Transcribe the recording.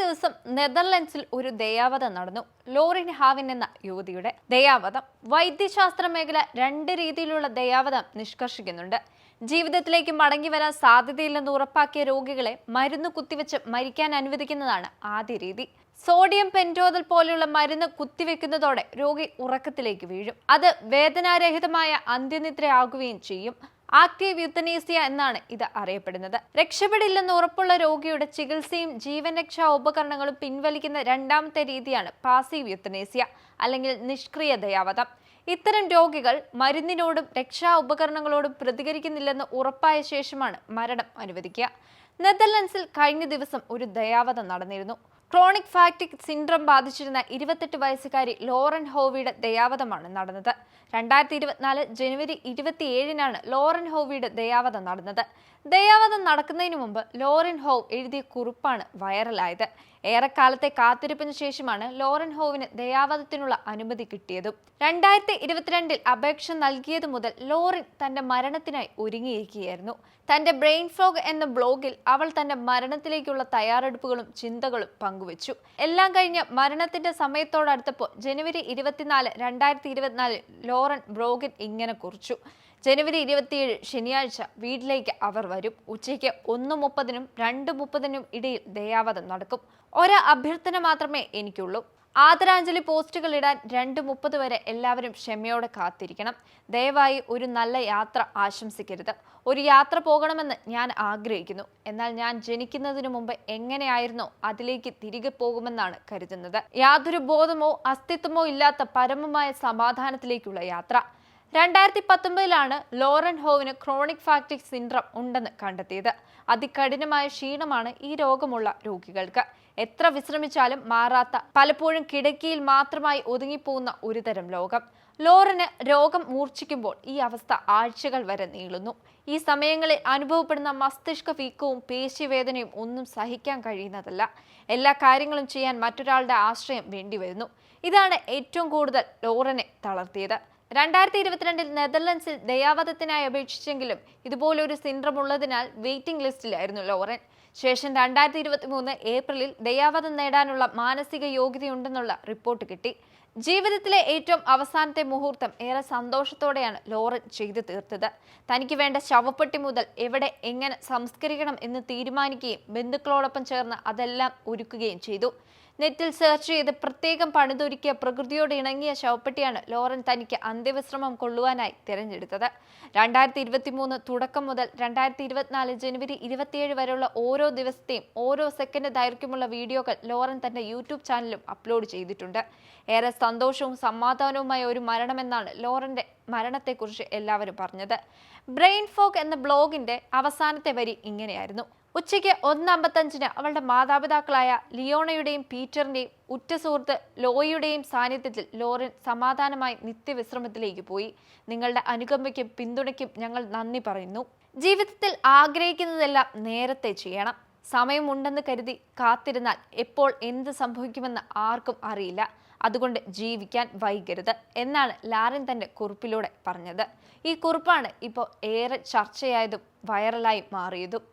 ദിവസം നെതർലൻഡ്സിൽ ഒരു ദയാവധം നടന്നു. ലോറിൻ ഹാവിൻ എന്ന യുവതിയുടെ ദയാവധം. വൈദ്യശാസ്ത്ര മേഖല രണ്ട് രീതിയിലുള്ള ദയാവധം നിഷ്കർഷിക്കുന്നുണ്ട്. ജീവിതത്തിലേക്ക് മടങ്ങി വരാൻ സാധ്യതയില്ലെന്ന് ഉറപ്പാക്കിയ രോഗികളെ മരുന്ന് കുത്തിവെച്ച് മരിക്കാൻ അനുവദിക്കുന്നതാണ് ആദ്യ രീതി. സോഡിയം പെന്റോതൽ പോലെയുള്ള മരുന്ന് കുത്തിവെക്കുന്നതോടെ രോഗി ഉറക്കത്തിലേക്ക് വീഴും. അത് വേദനാരഹിതമായ അന്ത്യനിദ്രയാകുകയും ചെയ്യും. ആക്റ്റീവ് യുത്തനീസിയ എന്നാണ് ഇത് അറിയപ്പെടുന്നത്. രക്ഷപ്പെടില്ലെന്ന് ഉറപ്പുള്ള രോഗിയുടെ ചികിത്സയും ജീവൻ രക്ഷാ ഉപകരണങ്ങളും പിൻവലിക്കുന്ന രണ്ടാമത്തെ രീതിയാണ് പാസീവ് യുത്തനേസിയ അല്ലെങ്കിൽ നിഷ്ക്രിയ ദയാവധം ഇത്തരം രോഗികൾ മരുന്നിനോടും രക്ഷാ ഉപകരണങ്ങളോടും പ്രതികരിക്കുന്നില്ലെന്ന് ഉറപ്പായ ശേഷമാണ് മരണം അനുവദിക്കുക. നെതർലൻഡ്സിൽ കഴിഞ്ഞ ദിവസം ഒരു ദയാവധം നടന്നിരുന്നു. ക്രോണിക് ഫാക്ടിക് സിൻഡ്രം ബാധിച്ചിരുന്ന ഇരുപത്തെട്ട് വയസ്സുകാരി ലോറൻ ഹോവിയുടെ ദയാവധമാണ് നടന്നത്. രണ്ടായിരത്തി ഇരുപത്തിനാല് ജനുവരി ഇരുപത്തിയേഴിനാണ് ലോറൻ ഹോവിയുടെ ദയാവധം നടന്നത്. ദയാവധം നടക്കുന്നതിന് മുമ്പ് ലോറൻ ഹോവ് എഴുതിയ കുറിപ്പാണ് വൈറലായത്. ഏറെക്കാലത്തെ കാത്തിരിപ്പിന് ശേഷമാണ് ലോറൻ ഹോവിന് ദയാവധത്തിനുള്ള അനുമതി കിട്ടിയതും. രണ്ടായിരത്തി ഇരുപത്തിരണ്ടിൽ അപേക്ഷ നൽകിയതു മുതൽ ലോറിൻ തന്റെ മരണത്തിനായി ഒരുങ്ങിയിരിക്കുകയായിരുന്നു. തന്റെ ബ്രെയിൻ ഫ്ലോഗ് എന്ന ബ്ലോഗിൽ അവൾ തന്റെ മരണത്തിലേക്കുള്ള തയ്യാറെടുപ്പുകളും ചിന്തകളും പങ്കുവച്ചു. എല്ലാം കഴിഞ്ഞ് മരണത്തിന്റെ സമയത്തോടടുത്തപ്പോൾ ജനുവരി ഇരുപത്തിനാല് രണ്ടായിരത്തി ഇരുപത്തിനാലിൽ ലോറൻ ബ്ലോഗിൽ ഇങ്ങനെ കുറിച്ചു. ജനുവരി ഇരുപത്തിയേഴ് ശനിയാഴ്ച വീട്ടിലേക്ക് അവർ വരും. ഉച്ചയ്ക്ക് ഒന്ന് മുപ്പതിനും രണ്ട് മുപ്പതിനും ഇടയിൽ ദയാവധം നടക്കും. ഒരു അഭ്യർത്ഥന മാത്രമേ എനിക്കുള്ളൂ. ആദരാഞ്ജലി പോസ്റ്റുകൾ ഇടാൻ രണ്ട് മുപ്പത് വരെ എല്ലാവരും ക്ഷമയോടെ കാത്തിരിക്കണം. ദയവായി ഒരു നല്ല യാത്ര ആശംസിക്കരുത്. ഒരു യാത്ര പോകണമെന്ന് ഞാൻ ആഗ്രഹിക്കുന്നു. എന്നാൽ ഞാൻ ജനിക്കുന്നതിന് മുമ്പ് എങ്ങനെയായിരുന്നോ അതിലേക്ക് തിരികെ പോകുമെന്നാണ് കരുതുന്നത്. യാതൊരു ബോധമോ അസ്തിത്വമോ ഇല്ലാത്ത പരമമായ സമാധാനത്തിലേക്കുള്ള യാത്ര. രണ്ടായിരത്തി പത്തൊമ്പതിലാണ് ലോറൻ ഹോവിന് ക്രോണിക് ഫാക്ടിക് സിൻഡ്രം ഉണ്ടെന്ന് കണ്ടെത്തിയത്. അതികഠിനമായ ക്ഷീണമാണ് ഈ രോഗമുള്ള രോഗികൾക്ക്. എത്ര വിശ്രമിച്ചാലും മാറാത്ത പലപ്പോഴും കിടക്കിയിൽ മാത്രമായി ഒതുങ്ങിപ്പോകുന്ന ഒരുതരം ലോകം ലോറിന് രോഗം മൂർച്ഛിക്കുമ്പോൾ ഈ അവസ്ഥ ആഴ്ചകൾ വരെ നീളുന്നു. ഈ സമയങ്ങളിൽ അനുഭവപ്പെടുന്ന മസ്തിഷ്ക വീക്കവും പേശിവേദനയും ഒന്നും സഹിക്കാൻ കഴിയുന്നതല്ല. എല്ലാ കാര്യങ്ങളും ചെയ്യാൻ മറ്റൊരാളുടെ ആശ്രയം വേണ്ടിവരുന്നു. ഇതാണ് ഏറ്റവും കൂടുതൽ ലോറനെ തളർത്തിയത്. രണ്ടായിരത്തി ഇരുപത്തിരണ്ടിൽ നെതർലൻഡ്സിൽ ദയാവധത്തിനായി അപേക്ഷിച്ചെങ്കിലും ഇതുപോലൊരു സിൻഡ്രം ഉള്ളതിനാൽ വെയിറ്റിംഗ് ലിസ്റ്റിലായിരുന്നു ലോറൻ. ശേഷം രണ്ടായിരത്തി ഇരുപത്തി മൂന്ന് ഏപ്രിലിൽ ദയാവധം നേടാനുള്ള മാനസിക യോഗ്യതയുണ്ടെന്നുള്ള റിപ്പോർട്ട് കിട്ടി. ജീവിതത്തിലെ ഏറ്റവും അവസാനത്തെ മുഹൂർത്തം ഏറെ സന്തോഷത്തോടെയാണ് ലോറൻ ചെയ്തു തീർത്തത്. തനിക്ക് വേണ്ട ശവപ്പെട്ടി മുതൽ എവിടെ എങ്ങനെ സംസ്കരിക്കണം എന്ന് തീരുമാനിക്കുകയും ബന്ധുക്കളോടൊപ്പം ചേർന്ന് അതെല്ലാം ഒരുക്കുകയും ചെയ്തു. നെറ്റിൽ സെർച്ച് ചെയ്ത് പ്രത്യേകം പണിതൊരുക്കിയ പ്രകൃതിയോട് ഇണങ്ങിയ ശവപ്പെട്ടിയാണ് ലോറൻ തനിക്ക് അന്ത്യവിശ്രമം കൊള്ളുവാനായി തിരഞ്ഞെടുത്തത്. രണ്ടായിരത്തി ഇരുപത്തി മൂന്ന് തുടക്കം മുതൽ രണ്ടായിരത്തി ഇരുപത്തിനാല് ജനുവരി ഇരുപത്തിയേഴ് വരെയുള്ള ഓരോ ദിവസത്തെയും ഓരോ സെക്കൻഡ് ദൈർഘ്യമുള്ള വീഡിയോകൾ ലോറൻ തന്റെ യൂട്യൂബ് ചാനലും അപ്ലോഡ് ചെയ്തിട്ടുണ്ട്. ഏറെ സന്തോഷവും സമാധാനവുമായ ഒരു മരണമെന്നാണ് ലോറന്റെ മരണത്തെക്കുറിച്ച് എല്ലാവരും പറഞ്ഞത്. ബ്രെയിൻ ഫോഗ് എന്ന ബ്ലോഗിന്റെ അവസാനത്തെ വരി ഇങ്ങനെയായിരുന്നു. ഉച്ചയ്ക്ക് ഒന്നമ്പത്തഞ്ചിന് അവളുടെ മാതാപിതാക്കളായ ലിയോണയുടെയും പീറ്ററിന്റെയും ഉറ്റ സുഹൃത്ത് ലോയിയുടെയും സാന്നിധ്യത്തിൽ ലോറൻ സമാധാനമായി നിത്യവിശ്രമത്തിലേക്ക് പോയി. നിങ്ങളുടെ അനുകമ്പയ്ക്കും പിന്തുണയ്ക്കും ഞങ്ങൾ നന്ദി പറയുന്നു. ജീവിതത്തിൽ ആഗ്രഹിക്കുന്നതെല്ലാം നേരത്തെ ചെയ്യണം. സമയമുണ്ടെന്ന് കരുതി കാത്തിരുന്നാൽ എപ്പോൾ എന്ത് സംഭവിക്കുമെന്ന് ആർക്കും അറിയില്ല. അതുകൊണ്ട് ജീവിക്കാൻ വൈകരുത് എന്നാണ് ലാരൻ തന്റെ കുറിപ്പിലൂടെ പറഞ്ഞത്. ഈ കുറിപ്പാണ് ഇപ്പോൾ ഏറെ ചർച്ചയായതും വൈറലായി മാറിയതും.